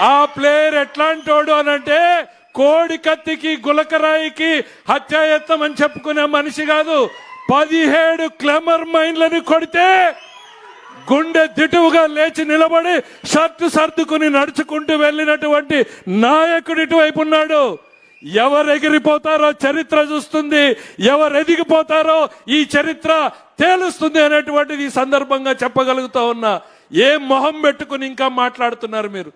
ఆ ప్లేయర్ ఎట్లాంటోడు అనంటే కోడి కత్తికి గులకరాయికి హత్యాయత్నం అని చెప్పుకునే మనిషి కాదు. పదిహేడు క్లెమర్ మైన్లని కొడితే గుండె దిటువుగా లేచి నిలబడి షర్టు సర్దుకుని నడుచుకుంటూ వెళ్ళినటువంటి నాయకుడు ఇటువైపు ఉన్నాడు. ఎవరు ఎగిరిపోతారో చరిత్ర చూస్తుంది. ఎవరు ఎదిగిపోతారో ఈ చరిత్ర తేలుస్తుంది అనేటువంటిది ఈ సందర్భంగా చెప్పగలుగుతా ఉన్నా. ఏ మొహం పెట్టుకుని ఇంకా మాట్లాడుతున్నారు మీరు?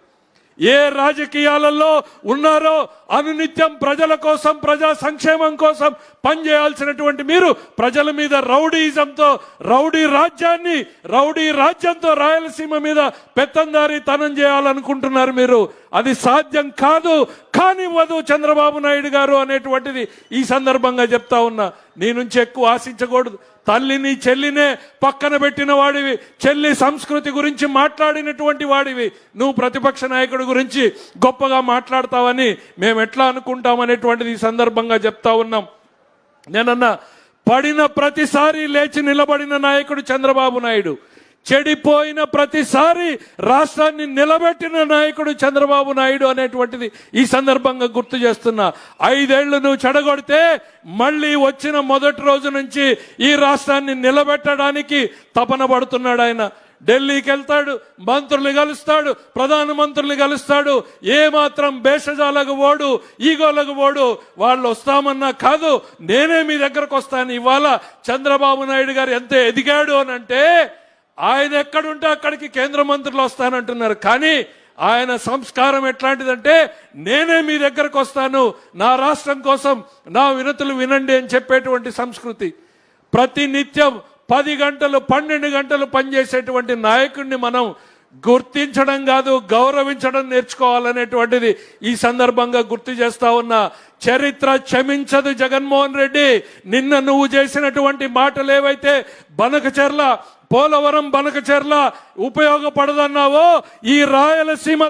ఏ రాజకీయాలలో ఉన్నారో అనునిత్యం ప్రజల కోసం ప్రజా సంక్షేమం కోసం పనిచేయాల్సినటువంటి మీరు ప్రజల మీద రౌడీజంతో రౌడీ రాజ్యాన్ని రౌడీ రాజ్యంతో రాయలసీమ మీద పెత్తందారి తనం చేయాలనుకుంటున్నారు మీరు. అది సాధ్యం కాదు కానివ్వదు చంద్రబాబు నాయుడు గారు అనేటువంటిది ఈ సందర్భంగా చెప్తా ఉన్నా. నీ నుంచి ఎక్కువ ఆశించకూడదు. తల్లిని చెల్లినే పక్కన పెట్టిన వాడివి. చెల్లి సంస్కృతి గురించి మాట్లాడినటువంటి వాడివి. నువ్వు ప్రతిపక్ష నాయకుడి గురించి గొప్పగా మాట్లాడతావని మేము ఎట్లా అనుకుంటాం అనేటువంటిది ఈ సందర్భంగా చెప్తా ఉన్నాం. నేనన్నా పడిన ప్రతిసారి లేచి నిలబడిన నాయకుడు చంద్రబాబు నాయుడు. చెడిపోయిన ప్రతిసారి రాష్ట్రాన్ని నిలబెట్టిన నాయకుడు చంద్రబాబు నాయుడు అనేటువంటిది ఈ సందర్భంగా గుర్తు చేస్తున్నా. ఐదేళ్ళు నువ్వు చెడగొడితే మళ్ళీ వచ్చిన మొదటి రోజు నుంచి ఈ రాష్ట్రాన్ని నిలబెట్టడానికి తపన పడుతున్నాడు ఆయన. ఢిల్లీకి వెళ్తాడు మంత్రులు కలుస్తాడు ప్రధానమంత్రులు కలుస్తాడు ఏ మాత్రం భేషజాలకు ఓడు ఈగోలకు ఓడు వాళ్ళు వస్తామన్నా కాదు నేనే మీ దగ్గరకు వస్తాను. ఇవాళ చంద్రబాబు నాయుడు గారు ఎంత ఎదిగాడు అని అంటే ఆయన ఎక్కడుంటే అక్కడికి కేంద్ర మంత్రులు వస్తానంటున్నారు. కానీ ఆయన సంస్కారం ఎట్లాంటిదంటే నేనే మీ దగ్గరకు వస్తాను నా రాష్ట్రం కోసం నా వినతులు వినండి అని చెప్పేటువంటి సంస్కృతి. ప్రతి నిత్యం పది గంటలు పన్నెండు గంటలు పనిచేసేటువంటి నాయకుడిని మనం గుర్తించడం కాదు గౌరవించడం నేర్చుకోవాలనేటువంటిది ఈ సందర్భంగా గుర్తు చేస్తా ఉన్నా. చరిత్ర క్షమించదు జగన్మోహన్ రెడ్డి. నిన్న నువ్వు చేసినటువంటి మాటలు ఏవైతే బనకచెర్ల పోలవరం బనకచెర్ల ఉపయోగపడదన్నావో ఈ రాయలసీమ